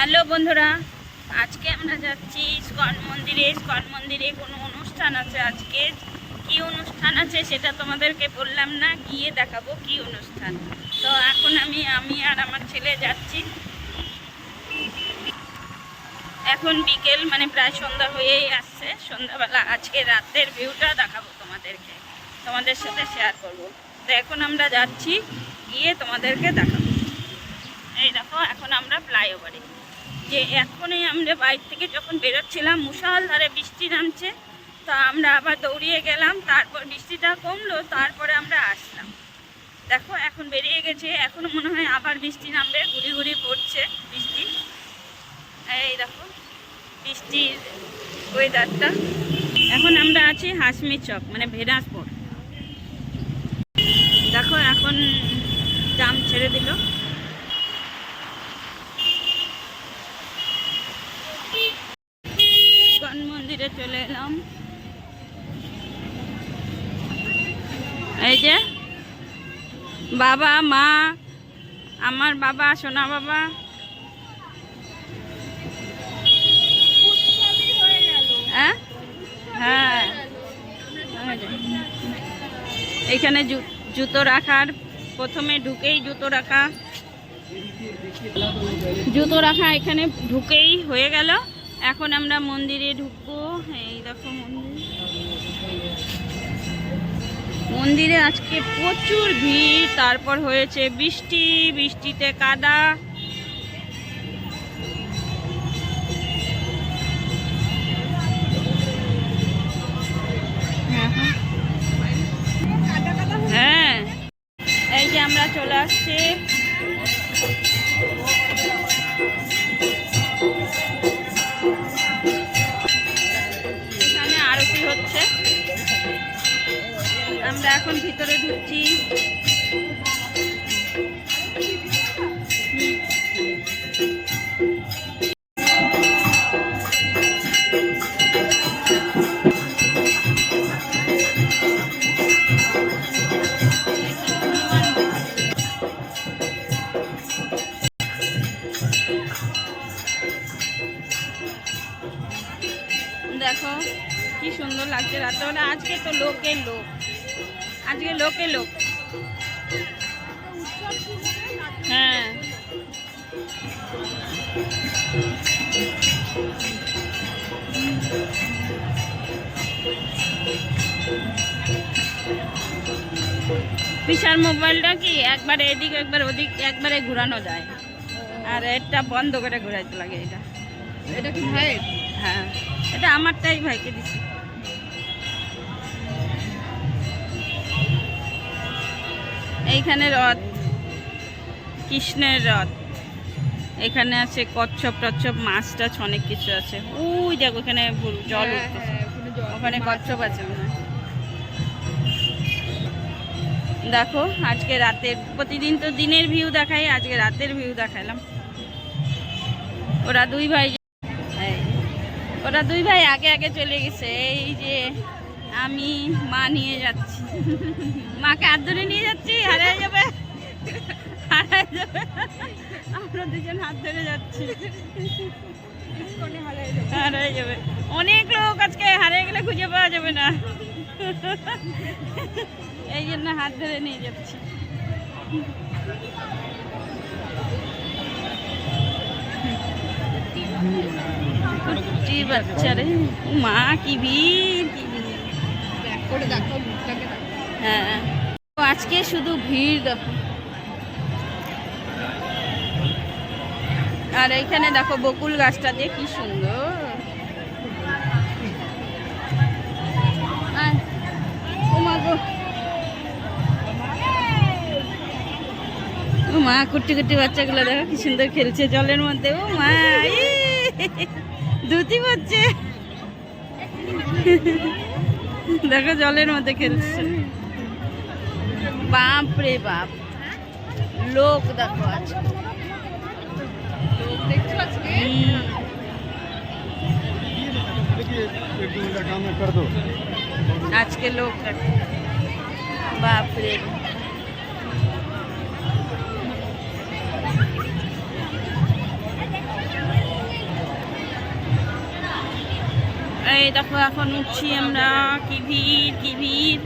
Hello বন্ধুরা, আজকে আমরা যাচ্ছি ইস্কন মন্দিরে। ইস্কন মন্দিরে কোনো অনুষ্ঠান আছে আজকে? কি অনুষ্ঠান আছে সেটা তোমাদেরকে বললাম না, গিয়ে দেখাবো কি অনুষ্ঠান। তো এখন আমি আমি আর আমার ছেলে যাচ্ছি। এখন বিকেল মানে প্রায় সন্ধ্যা হয়েই আসছে। সন্ধ্যাবেলা আজকে রাতের ভিউটা দেখাবো তোমাদেরকে। তোমাদের সাথে শেয়ার করব। তো এখন আমরা যাচ্ছি, গিয়ে তোমাদেরকে দেখাবো। এই দেখো, এখন আমরা ফ্লাইওভারে যে এখনই আমরা বাইক থেকে যখন বেরোচ্ছিলাম মুষলধারে বৃষ্টি নামছে, তো আমরা আবার দৌড়িয়ে গেলাম, তারপর বৃষ্টিটা কমলো, তারপরে আমরা আসলাম। দেখো, এখন বেরিয়ে গেছে এখনও মনে হয় আবার বৃষ্টি নামবে, ঘুরি ঘুরি পড়ছে বৃষ্টি। এই দেখো, বৃষ্টির ওয়েদারটা এখন আমরা আছি হাসমি চক মানে ভেরাসপুর। দেখো, এখন জাম ছেড়ে দিল। চলে এলাম। এই যে, বাবা, মা, আমার বাবা, সোনা বাবা। হ্যাঁ? হ্যাঁ। এখানে জুতো রাখার, প্রথমে ঢুকেই জুতো রাখা। জুতো রাখা এখানে ঢুকেই হয়ে গেল। এখন আমরা মন্দিরে ঢুকবো। এই দেখো মন্দির। মন্দিরে আজকে প্রচুর ভিড়, তারপর হয়েছে বৃষ্টি, বৃষ্টিতে কাদা। এখন ভিতরে ঢুকছি। দেখো কি সুন্দর লাগছে রাত্রেবেলা। আজকে তো লোকের লোক। আজকে লোকে লোক হ্যাঁ। পিসার মোবাইলটা কি? একবারে এদিক একবার ওদিক একবারে ঘোরানো যায়। আর এটা বন্ধ করে ঘোরাইতে লাগে এটা। এটা কি ভাই হ্যাঁ। এটা আমারটাই ভাইকে দিছি। এইখানে রথ কৃষ্ণের রথ। এখানে আছে কচ্ছপ টচ্ছপ মাছ টাছ অনেক কিছু আছে। ওই দেখো ওখানে ভুল- জল হ্যাঁ। হ্যাঁ, ওখানে কচ্ছপ আছে। দেখো আজকে রাতের প্রতিদিন তো দিনের ভিউ দেখাই আজকে রাতের ভিউ দেখালাম। ওরা দুই ভাই ওরা দুই ভাই আগে আগে চলে গেছে। এই যে আমি মা নিয়ে যাচ্ছি। মাকে হাত ধরে নিয়ে যাচ্ছি হারাই যাবে। যাবে। আমরা দুজন হাত ধরে যাচ্ছি। হারায় যাবে। অনেক লোক আজকে হারিয়ে গেলে খুঁজে পাওয়া যাবে না। এই জন্য হাত ধরে নিয়ে যাচ্ছি। বাচ্চা রে। মা, কি ভিড় হ্যাঁ তো আজকে শুধু ভিড়। দেখো আর এইখানে দেখো বকুল গাছটা দিয়ে কি সুন্দর। ও মা কুটি কুটি বাচ্চাগুলো দেখো কি সুন্দর খেলছে জলের মধ্যে। ও মা! ধুতি পড়ছে দেখো জলের মধ্যে খেলছে বাপ রে বাপ লোক দেখো আজকে আজকে লোক বাপ রে এই দেখো, এখন উঠছি আমরা। কি ভিড় কি ভিড়?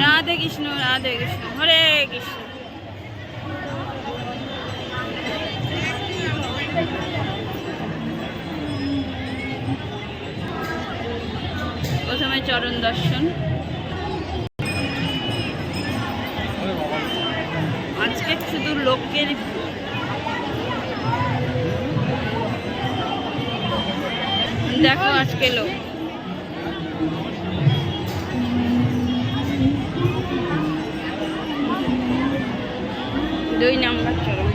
রাধে কৃষ্ণ রাধে কৃষ্ণ, হরে কৃষ্ণ। প্রথমে চরণ দর্শন। আজকে শুধু লোকের দেখো আজকে লোক। দুই নাম্বার চরণ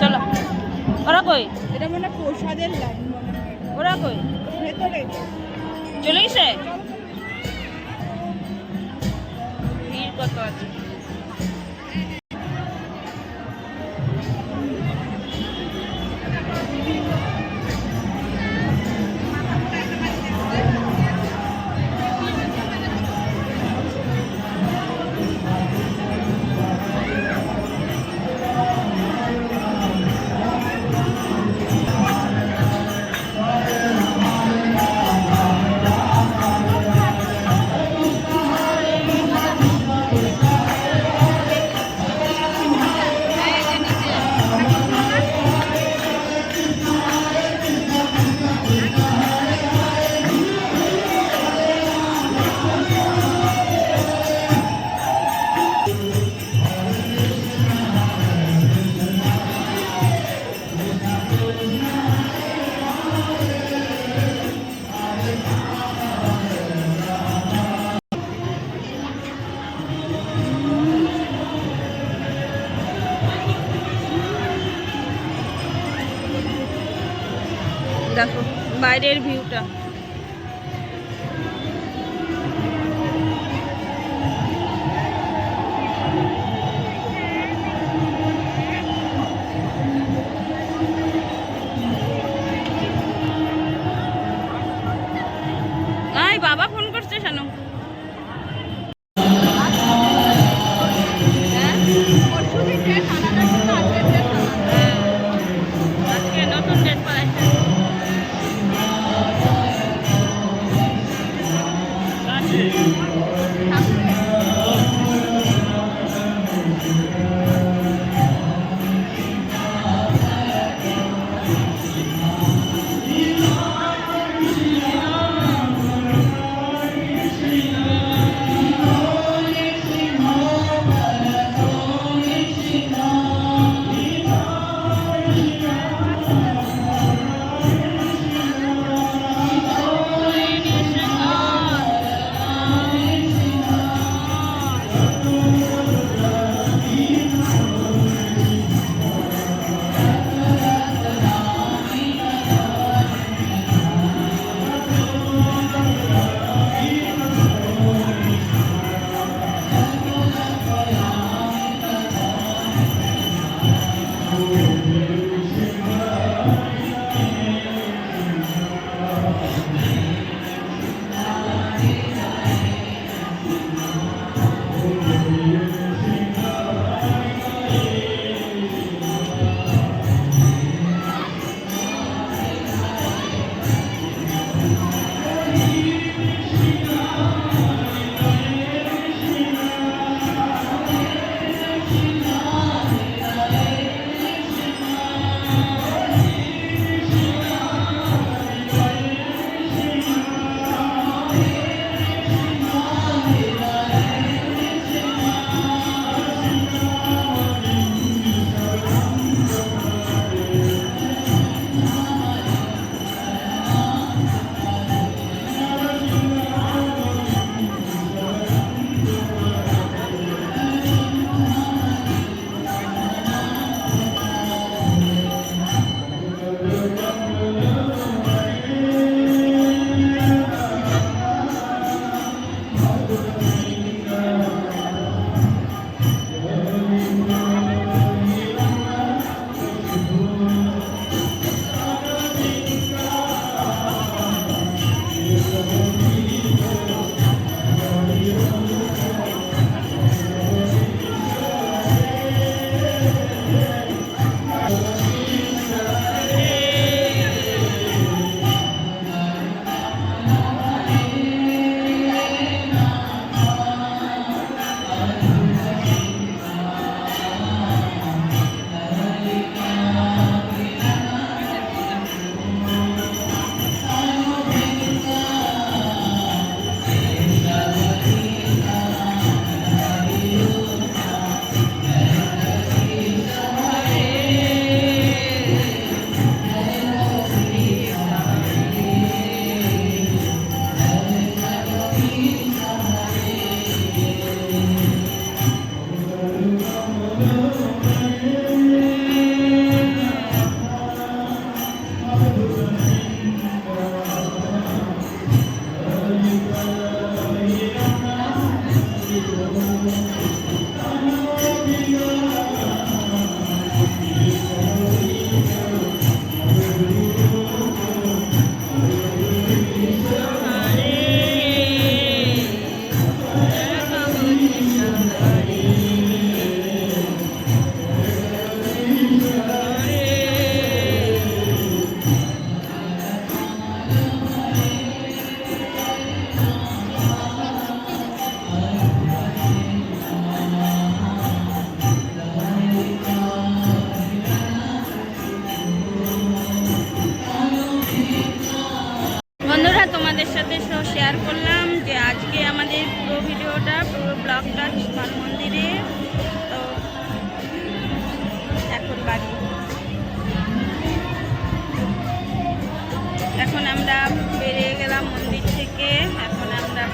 চলো। ওরা কই? এটা মানে প্রসাদের লাইন ওরা কই? ভেতরে। চলে গেছে? ভিড় কত দেখো বাইরের ভিউটা